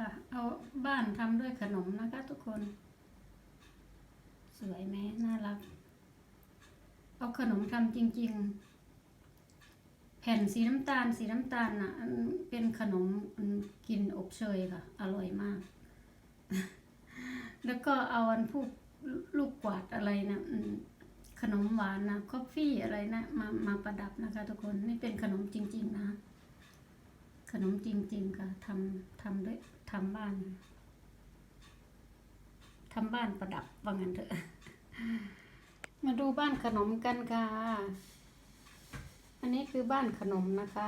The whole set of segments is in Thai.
ค่ะ เอาบ้านทำด้วยขนมนะคะ ทุกคน สวยไหมน่ารัก เอาขนมทำจริง ๆ แผ่นสีน้ำตาล สีน้ำตาลน่ะเป็นขนมอันกินอบเชยค่ะ อร่อยมาก แล้วก็เอาอันพวกลูกกวาดอะไรนะขนมหวานนะคอฟฟี่อะไรนะมามาประดับนะคะ ทุกคนนี่เป็นขนมจริง ๆ นะ ขนมจริง ๆ ค่ะทำทำด้วยทำบ้านทำบ้านประดับว่างั้นเถอะ มาดูบ้านขนมกันค่ะ อันนี้คือบ้านขนมนะคะ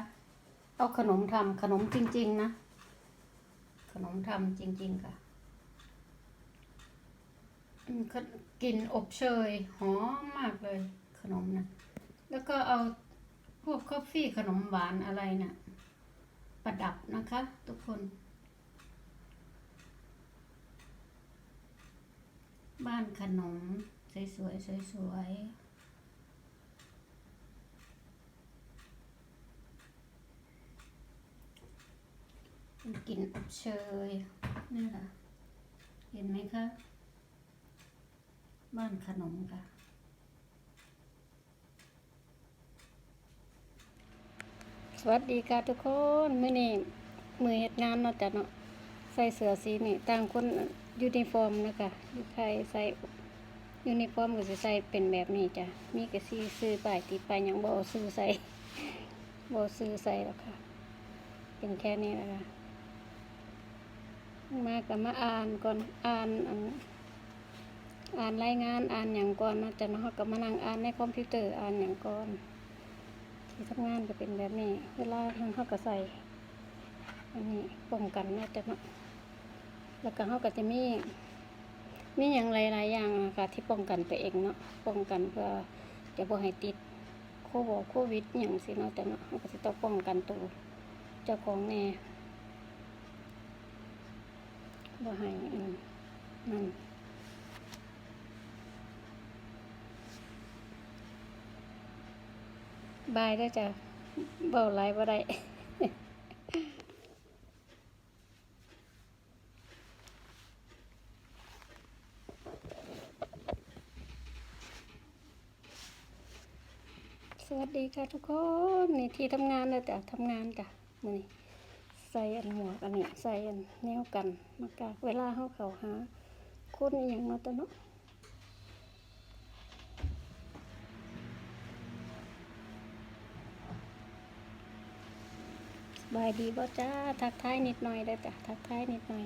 เอาขนมทำขนมจริง ๆ นะ ขนมทำจริง ๆ ค่ะกลิ่นอบเชยหอมมากเลยขนมนะ แล้วก็เอาพวกคอฟฟี่ขนมหวานอะไรนะ่ะ ประดับนะคะ ทุกคน บ้านขนม สวยๆสวยๆกลิ่นอบเชยนี่ค่ะ เห็นไหมคะ บ้านขนมค่ะ สวัสดีค่ะทุกคนมื้อนี้มือเฮ็ดงานเนาะจ้ะเนาะใส่เสื้อสีนี่ต่างคนยูนิฟอร์มนะคะอยู่ไทยใส่ยูนิฟอร์มก็สิใส่เป็นแบบนี้จ้ะมีกระสีซื้อป้ายติดป้ายหยังบ่เอซื้อใส่บ่เอซื้อใส่หรอกค่ะ เป็นแค่นี้นะคะมาก็มาอ่านก่อนอ่านอันอ่านรายงานอ่านหยังก่อนเนาะจ้ะเนาะก็มานั่งอ่านในคอมพิวเตอร์อ่านหยังก่อน ที่ทำงานก็เป็นแบบนี้ เวลาทางเขาก็ใส่ อันนี้ป้องกันเนาะจ้ะเนาะแล้วก็เขาก็จะมี มีอย่างหลายๆอย่างอะค่ะที่ป้องกันตัวเองเนาะ ป้องกันเพื่อจะบ่ให้ติดโควดโควิดอย่างสิเนาะจ้ะเนาะเขาก็จะต้องป้องกันตัวเจ้าของแน่บ่ให้อันนั่ บายได้จ้ะเบาไรบ่ได้สวัสดีค่ะทุกคนนี่ที่ทำงานเลยจ้ะทำงานจ้ะมือนี้ใส่อันหมวกอันนี้ใส่อันแนวกันมากากเวลาเขาเขาหาคนอย่างเนาะจ้ะเนาะ บายดีบ่จ้าทักทายนิดหน่อยได้จ้ะทักทายนิดหน่อย